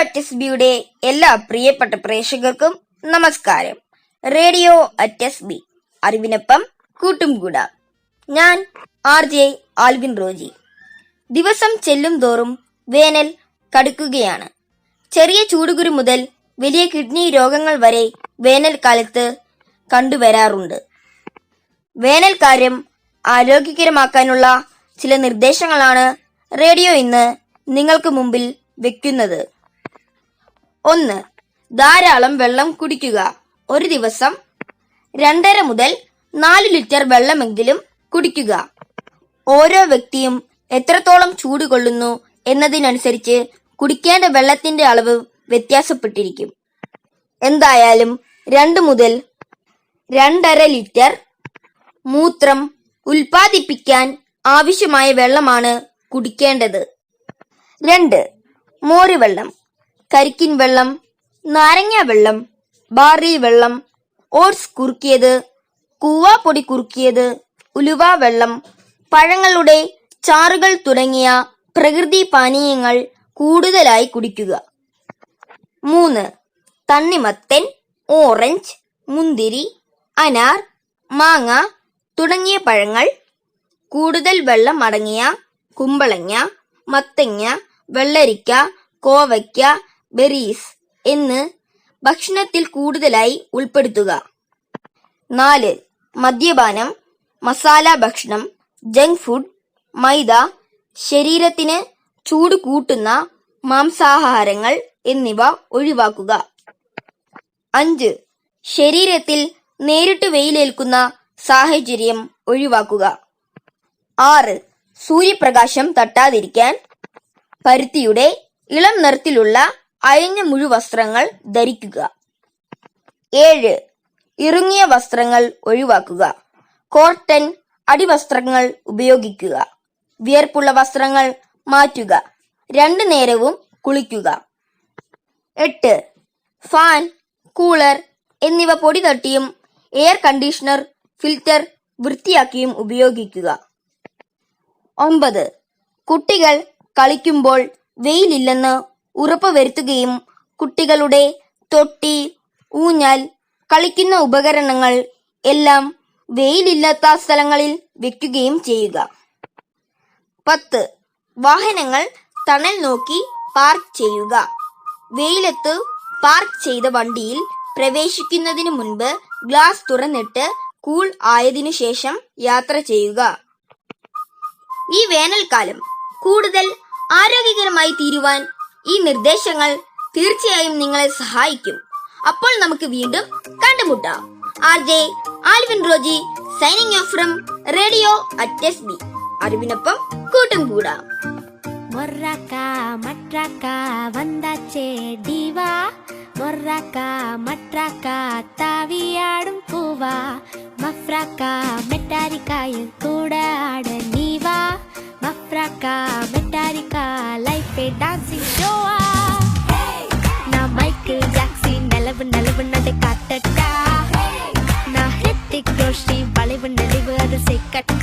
At S ബിയുടെ എല്ലാ പ്രിയപ്പെട്ട പ്രേക്ഷകർക്കും നമസ്കാരം. റേഡിയോ അറ്റ് എസ് ബി അറിവിനൊപ്പം കൂട്ടും കൂടാ ഞാൻ ആർ ജെ ആൽവിൻ റോജി. ദിവസം ചെല്ലും തോറും വേനൽ കടുക്കുകയാണ്. ചെറിയ ചൂടുകുരു മുതൽ വലിയ കിഡ്നി രോഗങ്ങൾ വരെ വേനൽക്കാലത്ത് കണ്ടുവരാറുണ്ട്. വേനൽക്കാര്യം ആരോഗ്യകരമാക്കാനുള്ള ചില നിർദ്ദേശങ്ങളാണ് റേഡിയോ ഇന്ന് നിങ്ങൾക്ക് മുമ്പിൽ വെക്കുന്നത്. ഒന്ന്. ധാരാളം വെള്ളം കുടിക്കുക. ഒരു ദിവസം രണ്ടര മുതൽ നാല് ലിറ്റർ വെള്ളമെങ്കിലും കുടിക്കുക. ഓരോ വ്യക്തിയും എത്രത്തോളം ചൂട് കൊള്ളുന്നു എന്നതിനനുസരിച്ച് കുടിക്കേണ്ട വെള്ളത്തിന്റെ അളവ് വ്യത്യാസപ്പെട്ടിരിക്കും. എന്തായാലും രണ്ട് മുതൽ രണ്ടര ലിറ്റർ മൂത്രം ഉൽപ്പാദിപ്പിക്കാൻ ആവശ്യമായ വെള്ളമാണ് കുടിക്കേണ്ടത്. രണ്ട്. മോര് വെള്ളം കരിക്കിൻ വെള്ളം നാരങ്ങ വെള്ളം ബാറി വെള്ളം ഓട്സ് കുറുക്കിയത് കൂവാപ്പൊടി കുറുക്കിയത് ഉലുവ വെള്ളം പഴങ്ങളുടെ ചാറുകൾ തുടങ്ങിയ പ്രകൃതി പാനീയങ്ങൾ കൂടുതലായി കുടിക്കുക. മൂന്ന് തണ്ണിമത്തൻ ഓറഞ്ച് മുന്തിരി അനാർ മാങ്ങ തുടങ്ങിയ പഴങ്ങൾ കൂടുതൽ വെള്ളം അടങ്ങിയ കുമ്പളങ്ങ മത്തങ്ങ വെള്ളരിക്ക കോവയ്ക്ക ബെറീസ് എന്ന് ഭക്ഷണത്തിൽ കൂടുതലായി ഉൾപ്പെടുത്തുക. നാല് മദ്യപാനം മസാല ഭക്ഷണം ജങ്ക് ഫുഡ് മൈദ ശരീരത്തിന് ചൂട് കൂട്ടുന്ന മാംസാഹാരങ്ങൾ എന്നിവ ഒഴിവാക്കുക. അഞ്ച് ശരീരത്തിൽ നേരിട്ട് വെയിലേൽക്കുന്ന സാഹചര്യം ഒഴിവാക്കുക. ആറ് സൂര്യപ്രകാശം തട്ടാതിരിക്കാൻ പരുത്തിയുടെ ഇളം നിറത്തിലുള്ള അയഞ്ഞ മുഴുവസ്ത്രങ്ങൾ ധരിക്കുക. ഏഴ് ഇറുങ്ങിയ വസ്ത്രങ്ങൾ ഒഴിവാക്കുക. കോട്ടൺ അടിവസ്ത്രങ്ങൾ ഉപയോഗിക്കുക. വിയർപ്പുള്ള വസ്ത്രങ്ങൾ മാറ്റുക. രണ്ടു നേരവും കുളിക്കുക. എട്ട് ഫാൻ കൂളർ എന്നിവ പൊടി തട്ടിയും എയർ കണ്ടീഷണർ ഫിൽറ്റർ വൃത്തിയാക്കിയും ഉപയോഗിക്കുക. ഒമ്പത് കുട്ടികൾ കളിക്കുമ്പോൾ വെയിലില്ലെന്ന് ഉറപ്പുവരുത്തുകയും കുട്ടികളുടെ തൊട്ടി ഊഞ്ഞാൽ കളിക്കുന്ന ഉപകരണങ്ങൾ എല്ലാം വെയിലില്ലാത്ത സ്ഥലങ്ങളിൽ വെക്കുകയും ചെയ്യുക. പത്ത്. വാഹനങ്ങൾ തണൽ നോക്കി പാർക്ക് ചെയ്യുക. വെയിലത്ത് പാർക്ക് ചെയ്ത വണ്ടിയിൽ പ്രവേശിക്കുന്നതിന് മുൻപ് ഗ്ലാസ് തുറന്നിട്ട് കൂൾ ആയതിനു ശേഷം യാത്ര ചെയ്യുക. ഈ വേനൽക്കാലം കൂടുതൽ ആരോഗ്യകരമായി തീരുവാൻ ഈ നിർദ്ദേശങ്ങൾ തീർച്ചയായും നിങ്ങളെ സഹായിക്കും അപ്പോൾ നമുക്ക് വീണ്ടും കണ്ടുമുട്ടാം R J Alvin Roji signing off from radio at S B അറിവിനൊപ്പം കൂട്ടും കൂടാം மொர்ராக்கா மட்ராக்கா வந்தாச்சே டிவா மொர்ராக்கா மட்ராக்கா தாவியாடும் பூவா மஃப்ராக்கா மெட்டாரிக்காயும் கூட ஆட நீவா மஃப்ராக்கா மெட்டாரிக்கா லைஃபே டான்சிங் வளைவு நடிவு அது சிக்கட்ட